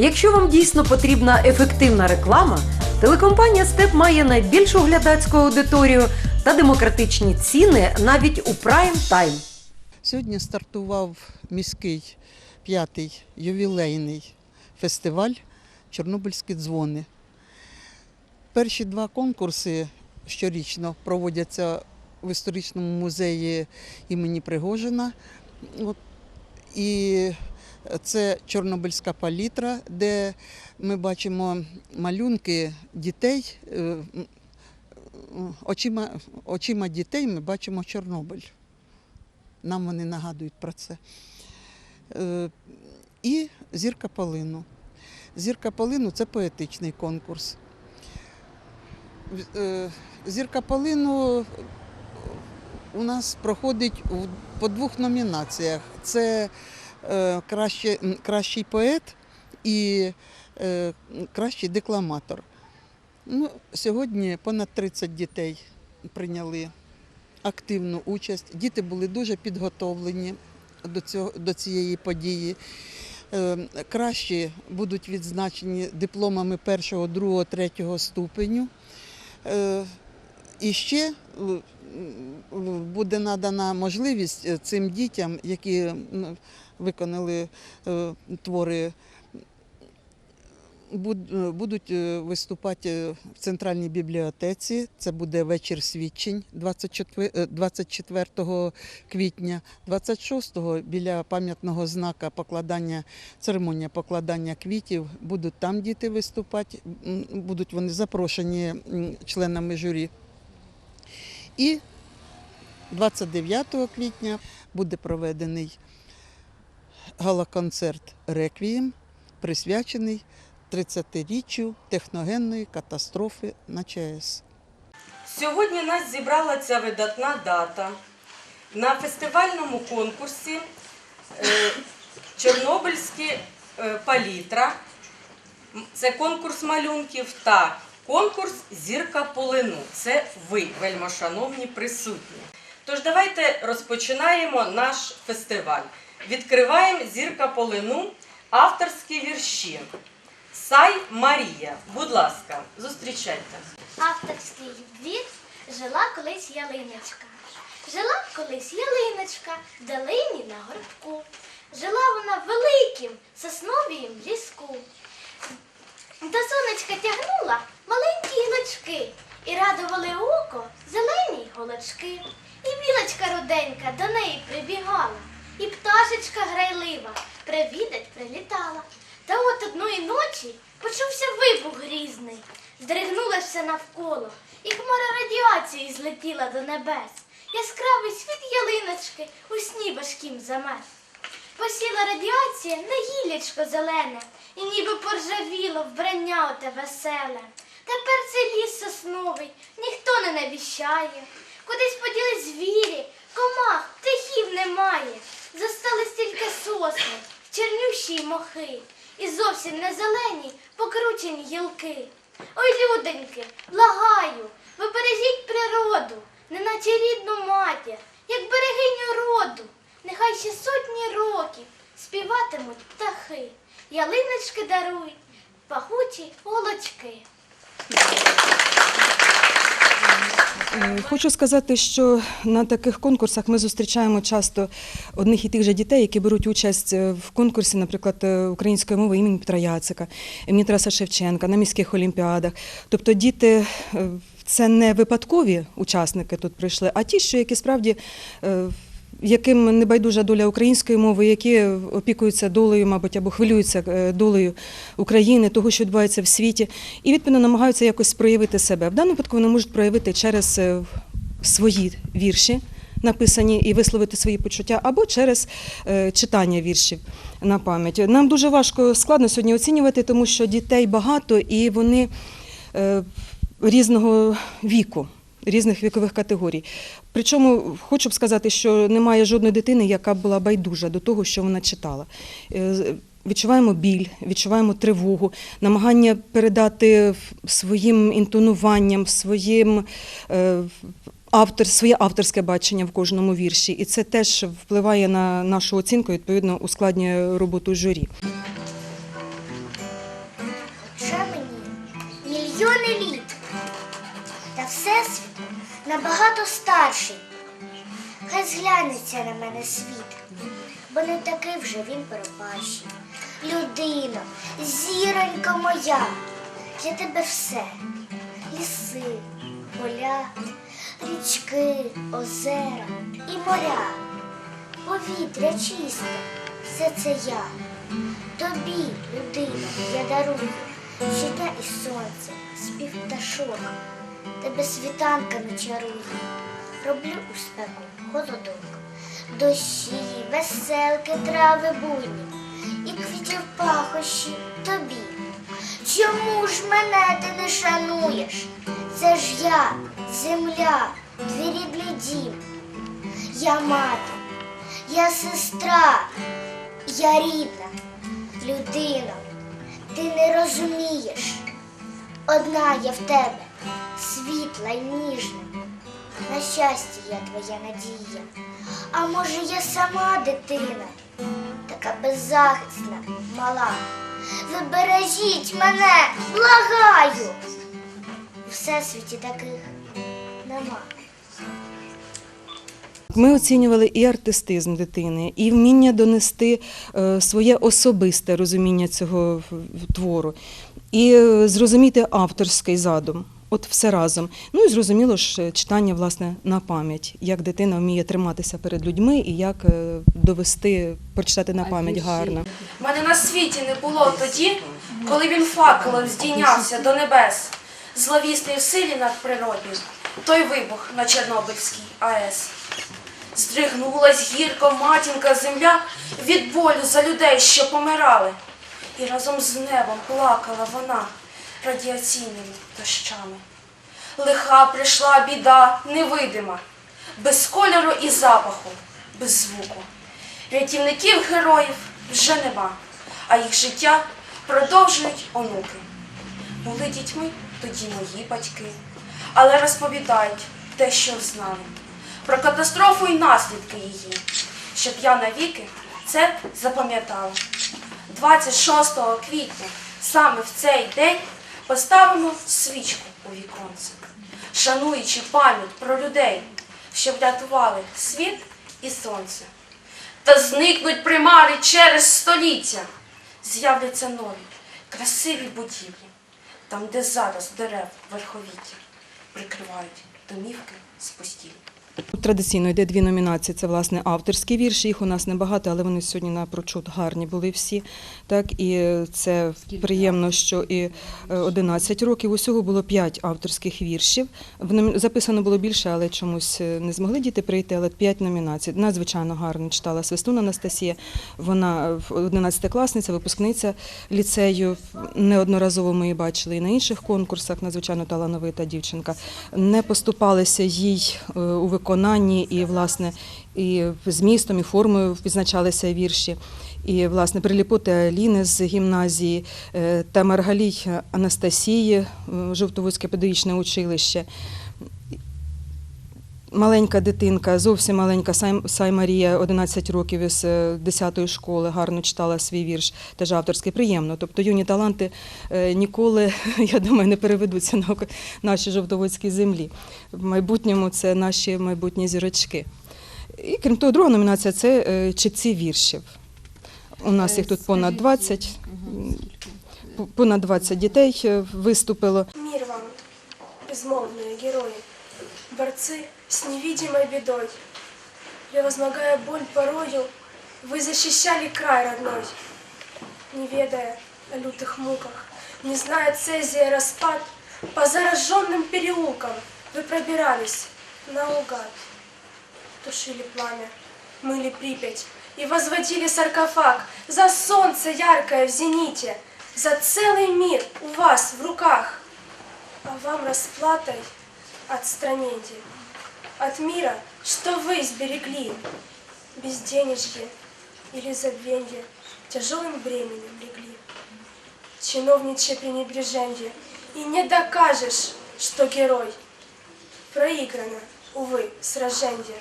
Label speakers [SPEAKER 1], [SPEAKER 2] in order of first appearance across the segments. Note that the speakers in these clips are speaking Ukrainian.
[SPEAKER 1] Якщо вам дійсно потрібна ефективна реклама, телекомпанія Степ має найбільшу глядацьку аудиторію та демократичні ціни навіть у прайм тайм.
[SPEAKER 2] Сьогодні стартував міський п'ятий ювілейний фестиваль Чорнобильські дзвони. Перші два конкурси щорічно проводяться в історичному музеї імені Пригожина. От, і це Чорнобильська палітра, де ми бачимо малюнки дітей. е, Очима, очима дітей ми бачимо Чорнобиль. Нам вони нагадують про це. Е, І зірка полину. Зірка полину це поетичний конкурс. Е, Зірка полину у нас проходить по двох номінаціях: це краще, кращий поет і е, кращий декламатор. Ну, сьогодні понад 30 дітей прийняли активну участь. Діти були дуже підготовлені до, цього, до цієї події. Е, Кращі будуть відзначені дипломами першого, другого, третього ступеню. Е, І ще е, буде надана можливість е, цим дітям, які виконали е, твори е, будуть е, виступати в центральній бібліотеці. Це буде вечір свідчень 24, е, 24 квітня, 26-го біля пам'ятного знака покладання, церемонія покладання квітів. Будуть там діти виступати, будуть вони запрошені членами журі. І 29 квітня буде проведений галоконцерт Реквієм, присвячений 30-річчю техногенної катастрофи на ЧАЕС.
[SPEAKER 3] Сьогодні нас зібрала ця видатна дата на фестивальному конкурсі е, Чорнобильські е, палітра. Це конкурс малюнків та конкурс Зірка полину. Це ви, вельмошановні присутні. Тож давайте розпочинаємо наш фестиваль. Відкриваємо Зірка полину авторські вірші. Сай Марія. Будь ласка, зустрічайте.
[SPEAKER 4] Авторський двір жила колись ялиночка. Жила колись ялиночка в долині на горбку. Жила вона великим сосновієм ліску. До сонечка тягнула маленькі гілочки і радували око зелені голочки. І білочка руденька до неї прибігала, і пташечка грайлива привідать прилітала. Та от одної ночі почувся вибух грізний, здригнулося все навколо, і хмара радіації злетіла до небес. Яскравий світ ялиночки у сні важким замес. Посіла радіація на гіллячко зелене, і ніби поржавіло вбрання оте веселе. Тепер цей ліс сосновий ніхто не навіщає. Кудись поділи звірі, комах, птахів немає. Зостались тільки сосни, чернющі й мохи, і зовсім не зелені, покручені гілки. Ой, люденьки, благаю, ви бережіть природу, неначе рідну матір, як берегиню роду. Нехай ще сотні років співатимуть птахи, ялиночки дарують, пахучі голочки.
[SPEAKER 5] Е, Хочу сказати, що на таких конкурсах ми зустрічаємо часто одних і тих же дітей, які беруть участь е, в конкурсі, наприклад, е, української мови імені Петра Яцика, імені Тараса Шевченка, на міських олімпіадах. Тобто діти це не випадкові учасники тут прийшли, а ті, що які справді. Яким не байдужа доля української мови, які опікуються долею, мабуть, або хвилюються е, долею України, того, що відбувається в світі, і відповідно намагаються якось проявити себе. В даному випадку вони можуть проявити через е, свої вірші, написані, і висловити свої почуття, або через е, читання віршів на пам'ять. Нам дуже важко складно сьогодні оцінювати, тому що дітей багато і вони різного віку. Різних вікових категорій. Причому хочу б сказати, що немає жодної дитини, яка була байдужа до того, що вона читала. Е, Відчуваємо біль, відчуваємо тривогу, намагання передати своїм інтонуванням, своїм е, автор, своє авторське бачення в кожному вірші. І це теж впливає на нашу оцінку, відповідно, ускладнює роботу журі.
[SPEAKER 6] Вже мені мільйони літ. Всесвіт набагато старший. Хай зглянеться на мене світ, бо не такий вже він пропащий. Людина, зіронька моя, для тебе все. Ліси, поля, річки, озера і моря. Повітря чисте, все це я. Тобі, людина, я дарую щодня і сонце, спів пташок, тебе світанками чарую, роблю у спеку холодок, дощі, веселки, трави буйні і квітів пахощі тобі. Чому ж мене ти не шануєш? Це ж я, земля, твій дім. Я мати, я сестра, я рідна людина. Ти не розумієш. Одна я в тебе, світла й ніжна. На щастя я твоя надія. А може, я сама дитина, така беззахисна, мала. Ви бережіть мене, благаю. У всесвіті таких нема.
[SPEAKER 5] Ми оцінювали і артистизм дитини, і вміння донести е, своє особисте розуміння цього в- твору, і е, зрозуміти авторський задум. От все разом. Ну і зрозуміло ж е, читання власне на пам'ять, як дитина вміє триматися перед людьми і як е, довести, прочитати на пам'ять гарно.
[SPEAKER 7] Мене на світі не було тоді, коли він факелом здійнявся до небес, зловісний в силі надприродній, той вибух на Чорнобильській АЕС. Здригнулась гірко матінка земля від болю за людей, що помирали. І разом з небом плакала вона радіаційними дощами. Лиха прийшла біда невидима, без кольору і запаху, без звуку. Рятівників героїв вже нема, а їх життя продовжують онуки. Були дітьми тоді мої батьки, але розповідають те, що знали, про катастрофу і наслідки її, щоб я навіки це запам'ятала. 26 квітня, саме в цей день, поставимо свічку у віконце, шануючи пам'ять про людей, що врятували світ і сонце. Та зникнуть примари через століття. З'являться нові, красиві будівлі, там, де зараз дерев верховіття прикривають домівки з постіль.
[SPEAKER 5] Традиційно йде дві номінації. Це власне авторські вірші. Їх у нас небагато, але вони сьогодні напрочуд гарні були всі. Так і це приємно, що і е, 11 років. Усього було 5 авторських віршів. Записано було більше, але чомусь е, не змогли діти прийти. Але 5 номінацій. Надзвичайно гарно читала Свистун Анастасія. Вона 11 класниця, випускниця ліцею. Неодноразово ми її бачили і на інших конкурсах. Надзвичайно талановита дівчинка. Не поступалися їй е, у виконанні і власне і змістом, і формою відзначалися вірші. І власне приліпоти Аліни з гімназії е, та Маргалій Анастасії, е, Жовтоводське педагогічне училище. Маленька дитинка, зовсім маленька, Сай, Марія, 11 років із 10-ї школи, гарно читала свій вірш, теж авторський, приємно. Тобто юні таланти е, ніколи, я думаю, не переведуться на нашій жовтоводській землі. В майбутньому це наші майбутні зірочки. І крім того, друга номінація це е, читці віршів. У нас їх тут понад 20, понад 20 дітей е, виступило.
[SPEAKER 8] Мир вам, безмолвные герои, борцы с невидимой бедой. Превозмогая боль порою, вы защищали край родной. Не ведая о лютых муках, не зная цезия распад, по зараженным переулкам вы пробирались наугад. Тушили пламя, мыли Припять и возводили саркофаг за солнце яркое в зените, за целый мир у вас в руках а вам расплатой отстранение от мира, что вы сберегли, безденежье или забвенье тяжелым бременем легли. Чиновничье пренебреженье, и не докажешь, что герой. Проиграно, увы, сраженье,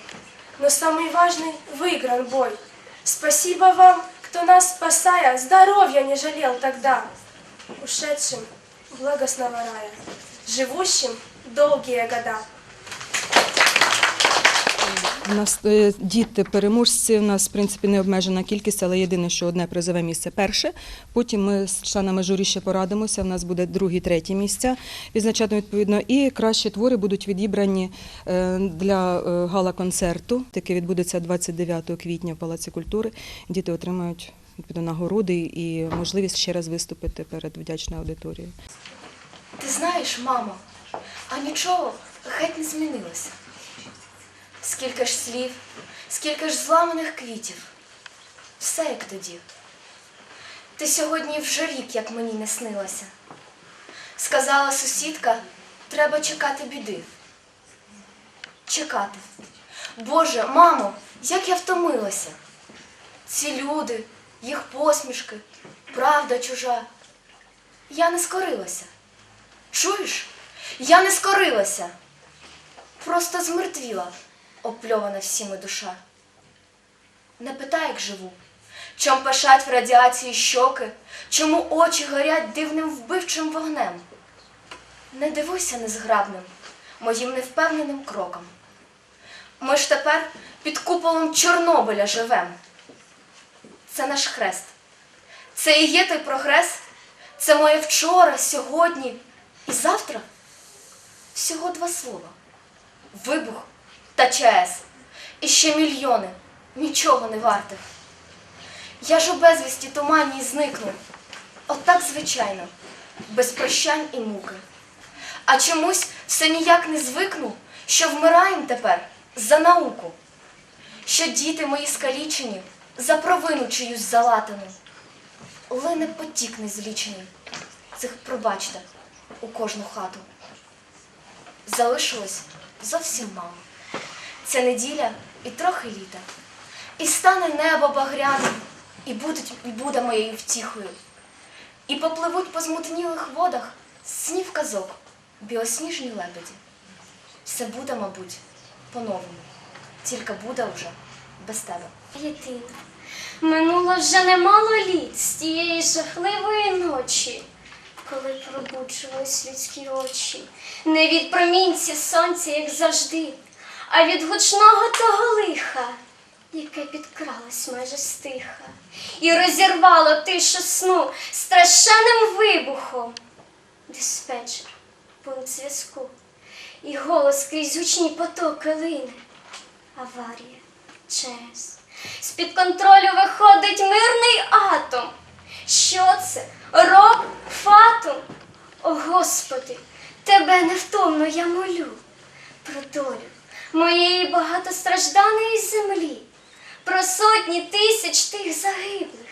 [SPEAKER 8] но самый важный выигран бой. Спасибо вам, кто нас спасая, здоровья не жалел тогда. Ушедшим благостного рая, живущим долгие года.
[SPEAKER 5] У нас е, діти переможці. У нас в принципі не обмежена кількість, але єдине, що одне призове місце перше. Потім ми з членами журі ще порадимося. У нас буде другі, треті місця відзначати відповідно. І кращі твори будуть відібрані е, для е, гала-концерту, який відбудеться 29 квітня в Палаці культури. Діти отримають відповідно нагороди і можливість ще раз виступити перед вдячною аудиторією.
[SPEAKER 9] Ти знаєш, мамо, а нічого геть не змінилося. Скільки ж слів, скільки ж зламаних квітів. Все як тоді. Ти сьогодні вже рік, як мені не снилася. Сказала сусідка, треба чекати біди. Чекати. Боже, мамо, як я втомилася. Ці люди, їх посмішки, правда чужа. Я не скорилася. Чуєш? Я не скорилася. Просто змертвіла, опльована всіми душа. Не питай, як живу. Чом пашать в радіації щоки, чому очі горять дивним вбивчим вогнем. Не дивуйся незграбним, моїм невпевненим кроком. Ми ж тепер під куполом Чорнобиля живем. Це наш хрест. Це і є той прогрес. Це моє вчора, сьогодні і завтра. Всього два слова. Вибух та ЧАЕС. І ще мільйони нічого не вартих. Я ж у безвісті туманній зникну. Отак звичайно, без прощань і муки. А чомусь все ніяк не звикну, що вмираєм тепер за науку, що діти мої скалічені за провину чиюсь залатану. Лине потік незлічений цих пробачте у кожну хату. Залишилось зовсім мало. Це неділя і трохи літа. І стане небо багряним, і, будуть, буде моєю втіхою. І попливуть по змутнілих водах снів казок, білосніжні лебеді. Все буде, мабуть, по-новому. Тільки буде вже без тебе.
[SPEAKER 10] Єдина. Минуло вже немало літ з тієї жахливої ночі, коли пробуджувались людські очі, не від промінця сонця, як завжди, а від гучного того лиха, яке підкралось майже стиха, і розірвало тишу сну страшенним вибухом. Диспетчер, пункт зв'язку, і голос крізь гучні потоки лине. Аварія, ЧС. З-під контролю виходить мирний атом. Що це? Рок, фатум? О Господи, тебе невтомно я молю про долю моєї багатостражданої землі, про сотні тисяч тих загиблих,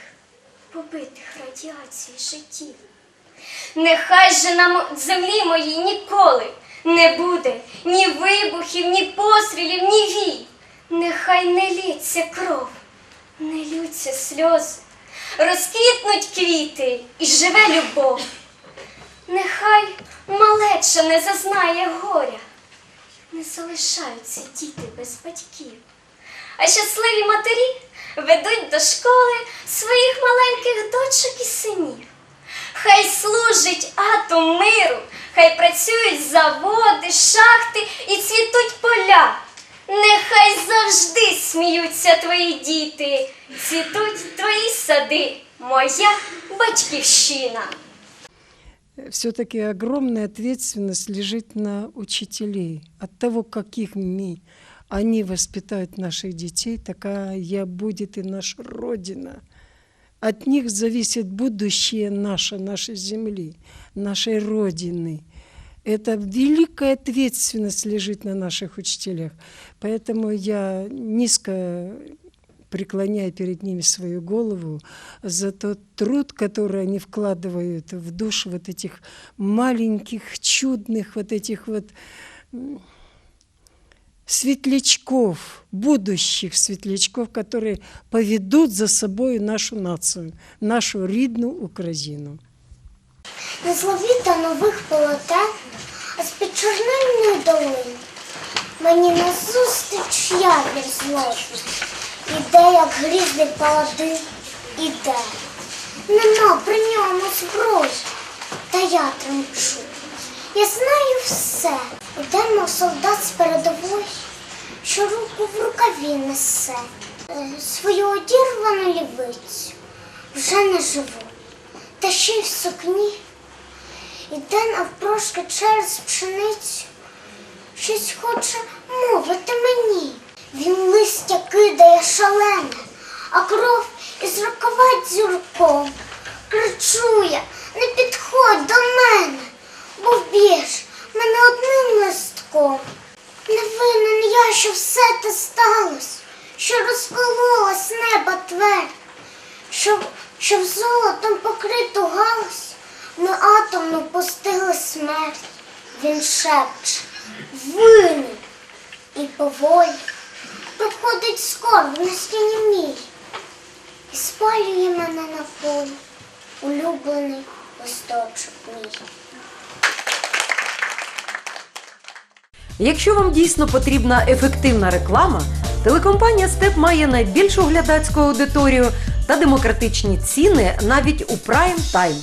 [SPEAKER 10] побитих радіації життів. Нехай же на землі моїй ніколи не буде ні вибухів, ні пострілів, ні вій. Нехай не лється кров, не лються сльози, розквітнуть квіти і живе любов. Нехай малеча не зазнає горя, не залишаються діти без батьків. А щасливі матері ведуть до школи своїх маленьких дочок і синів. Хай служить атом миру, хай працюють заводи, шахти і цвітуть поля. Нехай завжди сміються твої діти, цвітуть твої сади, моя батьківщина.
[SPEAKER 11] Все-таки огромная ответственность лежит на учителей. От того, какими они воспитают наших детей, такая будет и наша Родина. От них зависит будущее наше, нашей земли, нашей Родины. Это великая ответственность лежит на наших учителях. Поэтому я низко преклоняю перед ними свою голову за тот труд, который они вкладывают в душу вот этих маленьких, чудных, вот этих вот м, светлячков, будущих светлячков, которые поведут за собой нашу нацию, нашу рідну Україну.
[SPEAKER 10] Не злові та нових полотен, а з-під чорнильної долини. Мені назустріч явір зложить. Іде, як грізний паладин, іде. Нема при ньому зброї,
[SPEAKER 6] та я тремчу. Я знаю все. Ідемо солдат з передової, що руку в рукаві несе. Е, Свою одірвану лівицю вже не живу, та ще й в сукні. Іде навпрошки через пшеницю, щось хоче мовити мені. Він листя кидає шалене, а кров із рукава дзюрком. Кричу я, не підходь до мене, бо вб'єш мене одним листком. Не винен я, що все те сталося, що розкололась неба твердь, що, що в золотом покриту галузь ми атомну пустили смерть. Він шепче, винен і поволі проходить скорб на стіні мій і спалює мене на полі, улюблений листочок мій.
[SPEAKER 1] Якщо вам дійсно потрібна ефективна реклама, телекомпанія Степ має найбільшу глядацьку аудиторію та демократичні ціни навіть у прайм тайм.